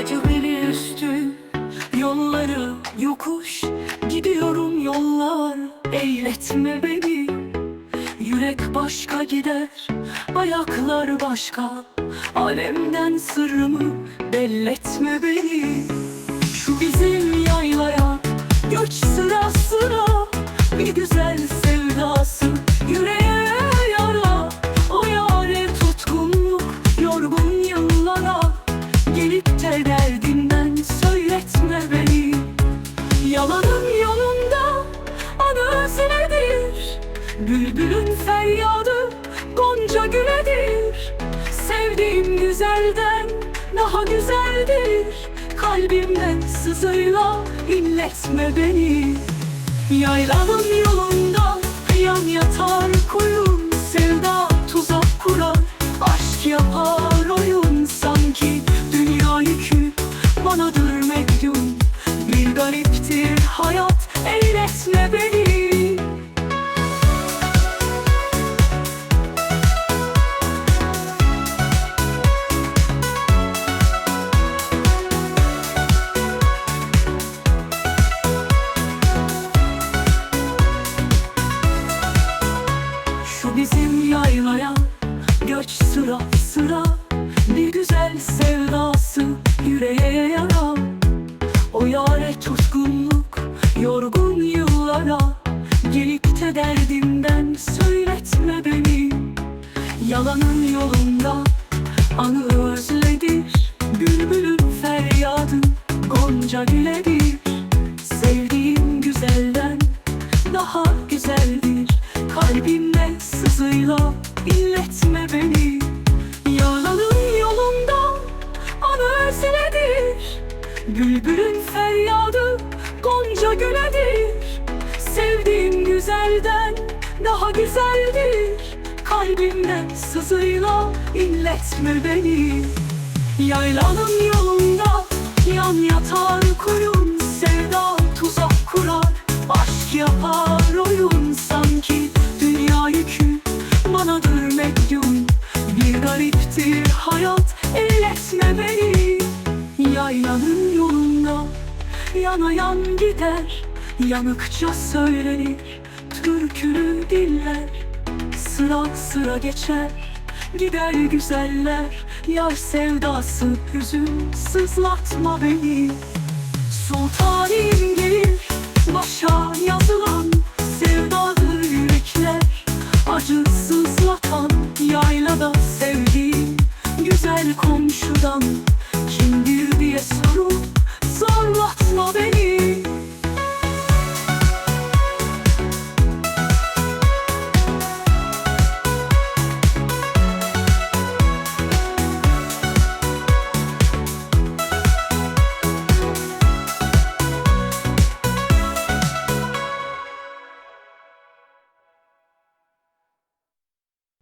Acı beni üstü Yolları yokuş. Gidiyorum yollar Eğletme beni. Yürek başka gider Ayaklar başka. Alemden sırrımı Belletme beni. Şu bizim De derdinden Söyletme beni. Yalanın yolunda Anı özledir Bülbülün feryadı Gonca güledir. Sevdiğim güzelden Daha güzeldir. Kalbimden sızıyla inletme beni. Yaylanın yolunda Yan yatar koyun Sevda tuzak kurar Aşk yapar gariptir hayat Eğletme beni. Şu bizim yaylaya Göç sıra sıra Bir güzel sevdası Yüreğe yara Yorgun yıllara Gelip de derdimden Söyletme beni. Yalanın yolunda Anı özledir Bülbülün feryadı Gonca güledir. Sevdiğim güzelden daha güzeldir Kalbimde sızıyla illetme beni. Yalanın yolunda anı özledir Bülbülün feryadı gonca güledir. Sevdiğim güzelden daha güzeldir. Kalbimden sızıyla inletme beni. Yaylanın yolunda yan yatar koyun Sevda tuzak kurar. Aşk yapar oyun sanki Dünya yükü. Banadır medyum Bir gariptir hayat. Elletme beni. Yaylanın yana yan gider Yanıkça söylenir türkülü diller. Sıra sıra geçer gider güzeller. Yar sevdası hüzün sızlatma beni. Sultanim gelir başa yazılan Sevdadır yürekler. Acı sızlatan Yaylada sevdiğim güzel komşudan Kimdir diye sorup zorlatma beni